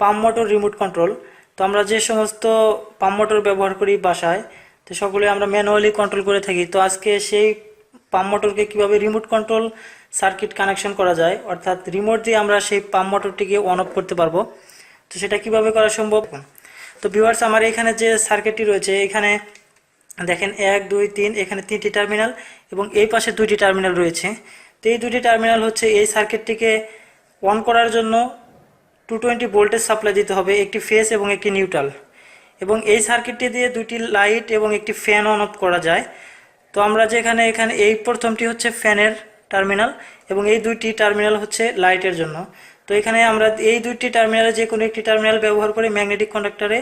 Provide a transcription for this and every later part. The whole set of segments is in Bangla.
পাম্প মোটর রিমোট কন্ট্রোল তো আমরা যে সমস্ত পাম্প মোটর ব্যবহার করি বাসায়, তো সকলে আমরা ম্যানুয়ালি কন্ট্রোল করে থাকি। তো আজকে সেই পাম্প মোটরকে কীভাবে রিমোট কন্ট্রোল সার্কিট কানেকশন করা যায়, অর্থাৎ রিমোট দিয়ে আমরা সেই পাম্প মোটরটিকে অন অফ করতে পারব, তো সেটা কীভাবে করা সম্ভব? তো ভিউয়ার্স আমার এখানে যে সার্কিটটি রয়েছে, এখানে দেখেন এক, দুই, তিন, এখানে তিনটি টার্মিনাল এবং এই পাশে দুইটি টার্মিনাল রয়েছে। তো এই দুটি টার্মিনাল হচ্ছে এই সার্কিটটিকে অন করার জন্য টু টোয়েন্টি ভোল্টেজ সাপ্লাই দিতে হবে, একটি ফেস এবং একটি নিউট্রাল এবং এই সার্কিটটি দিয়ে দুটি লাইট এবং একটি ফ্যান অন অফ করা যায়। তো আমরা যেখানে এখানে এই প্রথমটি হচ্ছে ফ্যানের টার্মিনাল এবং এই দুইটি টার্মিনাল হচ্ছে লাইটের জন্য। তো এখানে আমরা এই দুইটি টার্মিনালে যে কোনো একটি টার্মিনাল ব্যবহার করে ম্যাগনেটিক কন্ডাক্টারে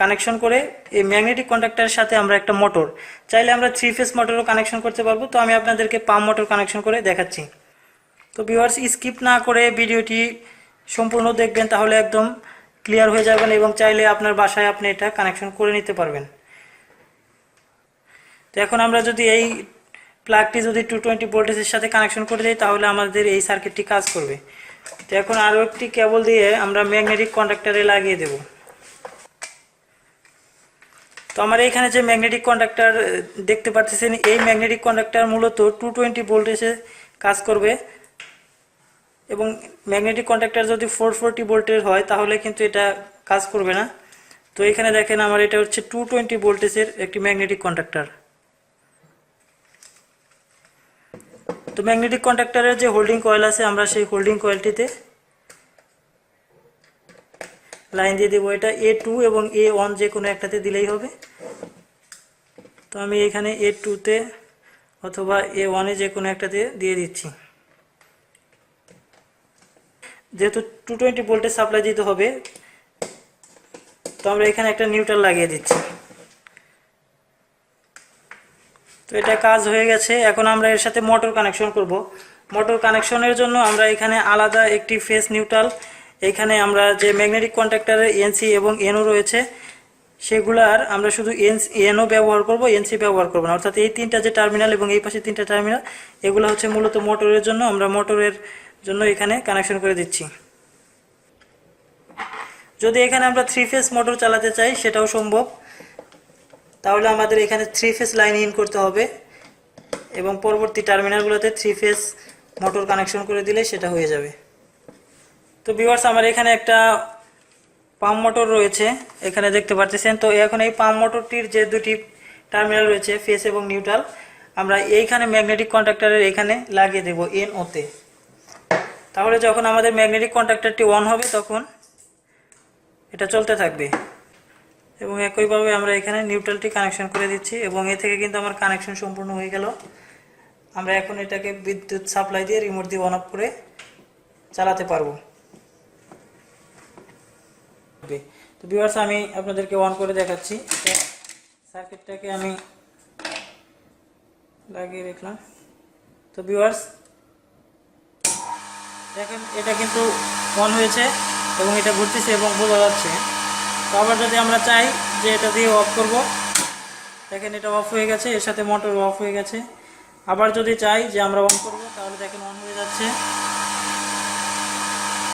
কানেকশন করে এই ম্যাগনেটিক কন্ডাক্টারের সাথে আমরা একটা মোটর চাইলে আমরা থ্রি ফেস মোটরও কানেকশন করতে পারব। তো আমি আপনাদেরকে পাম্প মোটর কানেকশন করে দেখাচ্ছি। তো ভিউয়ার্স স্কিপ না করে ভিডিওটি সম্পূর্ণ দেখবেন, তাহলে একদম ক্লিয়ার হয়ে যাবেন এবং চাইলে আপনার বাসায় আপনি এটা কানেকশন করে নিতে পারবেন। তো এখন আমরা যদি এই প্লাগটি যদি টু টোয়েন্টি ভোল্টেজের সাথে কানেকশন করে দিই, তাহলে আমাদের এই সার্কিটটি কাজ করবে। তো এখন আরও একটি কেবল দিয়ে আমরা ম্যাগনেটিক কন্ডাক্টরে লাগিয়ে দেব। তো আমার এখানে যে ম্যাগনেটিক কন্ডাক্টার দেখতে পাচ্ছেন এই ম্যাগনেটিক কন্ডাক্টার মূলত টু টোয়েন্টি ভোল্টেজে কাজ করবে। এবং ম্যাগনেটিক কন্ডাক্টর যদি ফোর ফোরটি ভোল্টের হয়, তাহলে কিন্তু এটা কাজ করবে না। তো এখানে দেখেন আমার এটা হচ্ছে টু টোয়েন্টি ভোল্টেজের একটি ম্যাগনেটিক কন্ডাক্টর তো ম্যাগনেটিক কন্ডাক্টরের যে হোল্ডিং কয়েল আছে, আমরা সেই হোল্ডিং কয়েলটিতে লাইন দিয়ে দেবো। এটা এ টু এবং এ ওয়ান যে কোনো একটাতে দিলেই হবে। তো আমি এখানে এ টুতে অথবা এ ওয়ানে যে কোনো একটাতে দিয়ে দিচ্ছি। যেহেতু টু টোয়েন্টি ভোল্টেজ সাপ্লাই দিতে হবে, তো আমরা এখানে একটা নিউট্রাল লাগিয়ে দিচ্ছি। তো এটা কাজ হয়ে গেছে। এখন আমরা এর সাথে মোটর কানেকশন করব। মোটর কানেকশনের জন্য আমরা এখানে আলাদা একটি ফেস নিউট্রাল এখানে আমরা যে ম্যাগনেটিক কন্ট্যাক্টরের এনসি এবং এনও রয়েছে সেগুলার আমরা শুধু এন এনও ব্যবহার করব এনসি ব্যবহার করব না। অর্থাৎ এই তিনটা যে টার্মিনাল এবং এই পাশে তিনটা টার্মিনাল এগুলো হচ্ছে মূলত মোটরের জন্য। আমরা মোটরের জন্য এখানে কানেকশন করে দিচ্ছি। যদি এখানে আমরা থ্রি ফেস মোটর চালাতে চাই, সেটাও সম্ভব। তাহলে আমাদের এখানে থ্রি ফেস লাইন ইন করতে হবে এবং পরবর্তী টার্মিনালগুলোতে থ্রি ফেস মোটর কানেকশন করে দিলে সেটা হয়ে যাবে। তো ভিউয়ার্স আমার এখানে একটা পাম্প মোটর রয়েছে, এখানে দেখতে পাচ্ছেন তো এখন এই পাম্প মোটরটির যে দুটি টার্মিনাল রয়েছে ফেস এবং নিউট্রাল আমরা এইখানে ম্যাগনেটিক কন্ট্রাক্টরের এখানে লাগিয়ে দেব এন ওতে তাহলে যখন আমাদের ম্যাগনেটিক কন্ট্রাক্টরটি অন হবে তখন এটা চলতে থাকবে। এবং একইভাবে আমরা এখানে নিউট্রালটি কানেকশন করে দিচ্ছি এবং এ থেকে কিন্তু আমার কানেকশন সম্পূর্ণ হয়ে গেল। আমরা এখন এটাকে বিদ্যুৎ সাপ্লাই দিয়ে রিমোট দিয়ে অন অফ করে চালাতে পারব। তো ভিউয়ার্স আমি আপনাদেরকে অন করে দেখাচ্ছি। সার্কিটটাকে আমি লাগিয়ে রাখলাম। তো ভিউয়ার্স দেখেন, এটা কিন্তু অন হয়েছে এবং এটা ঘুরতেছে এবং বোঝা যাচ্ছে। তো আবার যদি আমরা চাই যে এটা দিয়ে অফ করব, দেখেন এটা অফ হয়ে গেছে, এর সাথে মোটর অফ হয়ে গেছে। আবার যদি চাই যে আমরা অন করব, তাহলে দেখেন অন হয়ে যাচ্ছে।